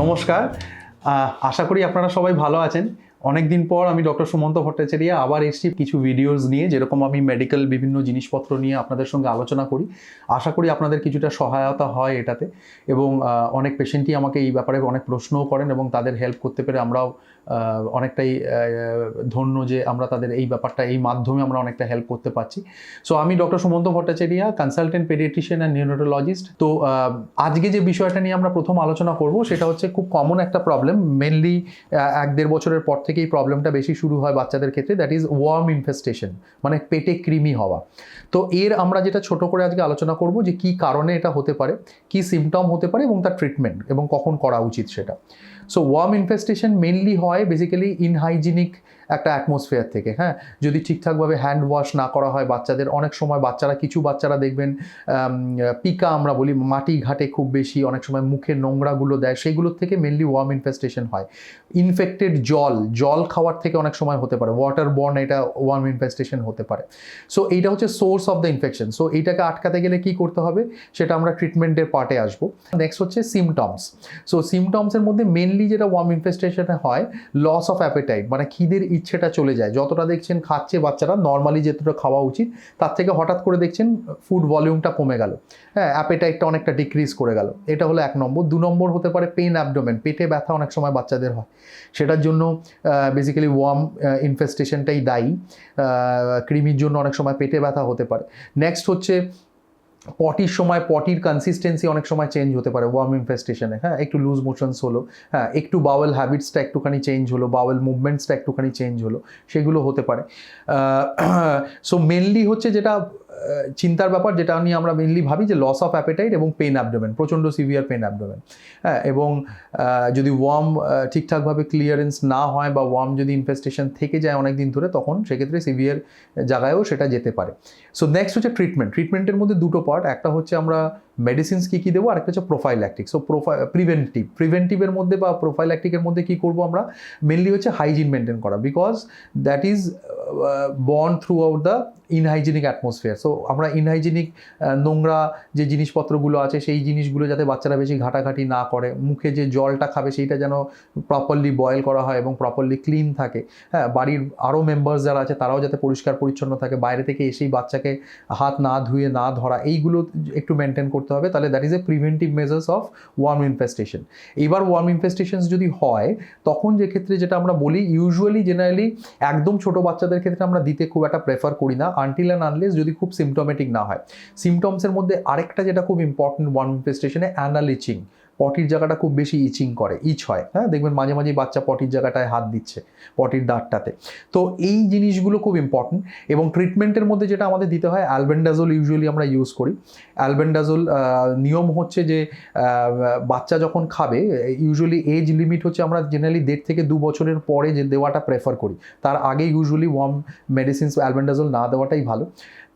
নমস্কার। আশা করি আপনারা সবাই ভালো আছেন। অনেক দিন পর আমি ডক্টর সুমন্ত ভট্টাচার্য আবার এসেছি কিছু ভিডিওস নিয়ে, যেরকম আমি মেডিকেল বিভিন্ন জিনিসপত্র নিয়ে আপনাদের সঙ্গে আলোচনা করি। আশা করি আপনাদের কিছুটা সহায়তা হয় এটাতে এবং অনেক পেশেন্টই আমাকে এই ব্যাপারে অনেক প্রশ্নও করেন এবং তাদের হেল্প করতে পেরে আমরাও অনেকটাই ধন্য যে আমরা তাদের এই ব্যাপারটা, এই মাধ্যমে আমরা অনেকটা হেল্প করতে পারছি। সো আমি doctor Sumanta Bhattacharya consultant paediatrician and neurologist তো আজকে যে বিষয়টা নিয়ে আমরা প্রথম আলোচনা করব, সেটা হচ্ছে খুব কমন একটা প্রবলেম মেনলি এক দেড় বছরের পর থেকে এই প্রবলেমটা বেশি শুরু হয় বাচ্চাদের ক্ষেত্রে দ্যাট ইজ ওয়ার্ম ইনফেস্টেশন মানে পেটে কৃমি হওয়া। তো এর আমরা যেটা ছোট করে আজকে আলোচনা করব যে কি কারণে এটা হতে পারে, কি সিমটম হতে পারে এবং তার ট্রিটমেন্ট এবং কখন করা উচিত সেটা। সো ওয়ার্ম ইনফেস্টেশন মেনলি হয় বেসিক্যালি ইনহাইজিনিক একটা অ্যাটমসফিয়ার থেকে হ্যাঁ? যদি ঠিকঠাকভাবে হ্যান্ড ওয়াশ না করা হয় বাচ্চাদের, অনেক সময় বাচ্চারা, কিছু বাচ্চারা দেখবেন পিকা আমরা বলি, মাটি ঘাটে খুব বেশি, অনেক সময় মুখে নোংরাগুলো দেয় সেইগুলোর থেকে মেনলি ওয়ার্ম ইনফেস্টেশন হয়। ইনফেক্টেড জল জল খাওয়ার থেকে অনেক সময় হতে পারে। ওয়াটার বর্ন এটা ওয়ার্ম ইনফেস্টেশন হতে পারে। সো এইটা হচ্ছে source of the infection so এইটাকে আটকাতে গেলে কি করতে হবে? সেটা আমরা ট্রিটমেন্টের পার্টে আসব। নেক্সট হচ্ছে সিমটমস সো সিমটমসের মধ্যে মেনলি যেটা ওয়ার্ম ইনফেস্টেশনে হয় লস অফ অ্যাপেটাইট মানে খিদের ইচ্ছেটা চলে যায়। যতটা দেখছেন খাচ্ছে বাচ্চারা নর্মালি যেতটা খাওয়া উচিত, তার থেকে হঠাৎ করে দেখছেন ফুড ভলিউমটা কমে গেল। হ্যাঁ অ্যাপেটাইটটা অনেকটা ডিক্রিজ করে গেল। এটা হলো এক নম্বর। দু নম্বর হতে পারে পেন অ্যাবডোমেন পেটে ব্যথা অনেক সময় বাচ্চাদের হয়। সেটার জন্য বেসিক্যালি ওয়ার্ম ইনফেস্টেশনটাই দায়ী। কৃমির জন্য অনেক সময় পেটে ব্যথা হতে পারে। নেক্সট হচ্ছে পটির সময় পটির কনসিস্টেন্সি অনেক সময় চেঞ্জ হতে পারে ওয়ার্ম ইনফেস্টেশনে হ্যাঁ একটু লুজ মোশনস হলো হ্যাঁ একটু বাওয়েল হ্যাবিটসটা একটুখানি চেঞ্জ হলো বাওয়েল মুভমেন্টসটা একটুখানি চেঞ্জ হলো, সেগুলো হতে পারে। সো মেনলি হচ্ছে যেটা চিন্তার ব্যাপার যেটা নিয়ে আমরা মেনলি ভাবি যে লস অফ অ্যাপেটাইট এবং পেন অ্যাবডোমেন প্রচণ্ড সিভিয়ার পেন অ্যাবডোমেন হ্যাঁ এবং যদি ওয়ার্ম ঠিকঠাকভাবে ক্লিয়ারেন্স না হয় বা ওয়ার্ম যদি ইনফেস্টেশন থেকে যায় অনেক দিন ধরে, তখন সেক্ষেত্রে সিভিয়ার জায়গায়ও সেটা যেতে পারে। সো নেক্সট হচ্ছে ট্রিটমেন্ট ট্রিটমেন্টের মধ্যে দুটো পার্ট একটা হচ্ছে আমরা মেডিসিনস কী কী দেবো, আরেকটা হচ্ছে প্রোফাইল্যাকটিক সো প্রোফাই প্রিভেন্টিভ প্রিভেন্টিভের মধ্যে বা প্রোফাইল্যাকটিকের মধ্যে কী করব আমরা? মেনলি হচ্ছে হাইজিন মেনটেন করা। Because that is borne throughout the unhygienic atmosphere so আমরা ইনহাইজিনিক নোংরা যে জিনিসপত্রগুলো আছে, সেই জিনিসগুলো যাতে বাচ্চারা বেশি ঘাটাঘাটি না করে, মুখে যে জলটা খাবে, সেইটা যেন প্রপারলি বয়েল করা হয় এবং প্রপারলি ক্লিন থাকে। হ্যাঁ বাড়ির আরও মেম্বার্স যারা আছে, তারাও যাতে পরিষ্কার পরিচ্ছন্ন থাকে, বাইরে থেকে এসেই বাচ্চাকে হাত না ধুয়ে, না ধরা, এইগুলো একটু মেনটেন করতে হবে। তাহলে that is a preventive measures of worm infestation এবার ওয়ার্ম ইনফেস্টেশন যদি হয়, তখন যে ক্ষেত্রে যেটা আমরা বলি ইউজুয়ালি জেনারেলি একদম ছোট বাচ্চাদের ক্ষেত্রে আমরা দিতে খুব একটা প্রেফার করি না। আনটিল অ্যান্ড আনলেস যদি খুব সিমটোমেটিক না হয়। সিমটমসের মধ্যে আরেকটা যেটা খুব ইম্পর্টেন্ট ওয়ান ইনফেস্টেশনে অ্যানাল ইচিং পটির জায়গাটা খুব বেশি ইচিং করে, ইচ হয়। হ্যাঁ দেখবেন মাঝে মাঝে বাচ্চা পটির জায়গাটায় হাত দিচ্ছে, পটির দাঁতটাতে। তো এই জিনিসগুলো খুব ইম্পর্টেন্ট এবং ট্রিটমেন্টের মধ্যে যেটা আমাদের দিতে হয় অ্যালবেন্ডাজোল ইউজুয়ালি আমরা ইউজ করি। অ্যালবেন্ডাজোল নিয়ম হচ্ছে যে বাচ্চা যখন খাবে ইউজুয়ালি এজ লিমিট হচ্ছে আমরা জেনারেলি দেড় থেকে দু বছরের পরে যে দেওয়াটা প্রেফার করি। তার আগে ইউজুয়ালি ওয়ার্ম মেডিসিনস অ্যালবেন্ডাজোল না দেওয়াটাই ভালো।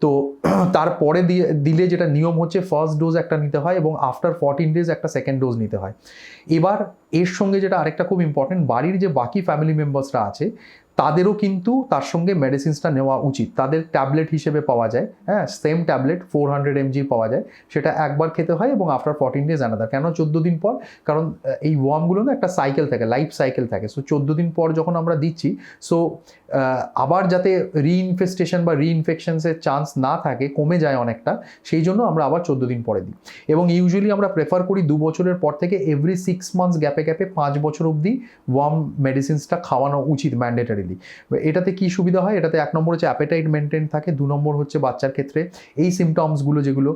তো তারপরে দিয়ে, দিলে যেটা নিয়ম হচ্ছে ফার্স্ট ডোজ একটা নিতে হয় এবং আফটার ফর্টিন ডেজ একটা সেকেন্ড ডোজ নিতে হয়। এবার এর সঙ্গে যেটা আরেকটা খুব ইম্পর্টেন্ট বাড়ির যে বাকি ফ্যামিলি মেম্বার্সরা আছে তাদেরও কিন্তু তার সঙ্গে মেডিসিনসটা নেওয়া উচিত। তাদের ট্যাবলেট হিসেবে পাওয়া যায়। হ্যাঁ same tablet four hundred MG পাওয়া যায়। সেটা একবার খেতে হয় এবং আফটার ফর্টিন ডেজ আনাদার কেন? চোদ্দ দিন পর, কারণ এই ওয়ার্মগুলো না একটা সাইকেল থাকে লাইফ সাইকেল থাকে। সো চোদ্দ দিন পর যখন আমরা দিচ্ছি সো আবার যাতে রিইনফেস্টেশন বা রিইনফেকশনসের চান্স না থাকে, কমে যায় অনেকটা, সেই জন্য আমরা আবার চোদ্দ দিন পরে দিই। এবং ইউজুয়ালি আমরা প্রেফার করি দু বছরের পর থেকে এভরি সিক্স মান্থস গ্যাপে গ্যাপে পাঁচ বছর অবধি ওয়ার্ম মেডিসিনসটা খাওয়ানো উচিত ম্যান্ডেটারিলি এটাতে কি সুবিধা হয়? এটাতে এক নম্বর হচ্ছে অ্যাপেটাইট মেনটেন থাকে, দু নম্বর হচ্ছে বাচ্চার ক্ষেত্রে এই সিমটমসগুলো যেগুলো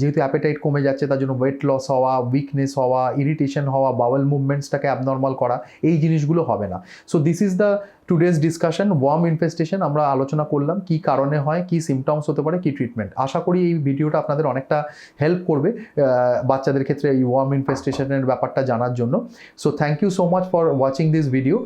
যেহেতু অ্যাপেটাইট কমে যাচ্ছে, তার জন্য ওয়েট লস হওয়া উইকনেস হওয়া ইরিটেশন হওয়া বাওয়েল মুভমেন্টসটাকে অ্যাবনর্মাল করা, এই জিনিসগুলো হবে না। So this is the today's discussion worm infestation আমরা আলোচনা করলাম, কি কারণে হয়, কি সিমটমস হতে পারে, কি ট্রিটমেন্ট আশা করি এই ভিডিওটা আপনাদের অনেকটা হেল্প করবে বাচ্চাদের ক্ষেত্রে এই ওয়ার্ম ইনফেস্টেশনের ব্যাপারটা জানার জন্য। So thank you so much for watching this video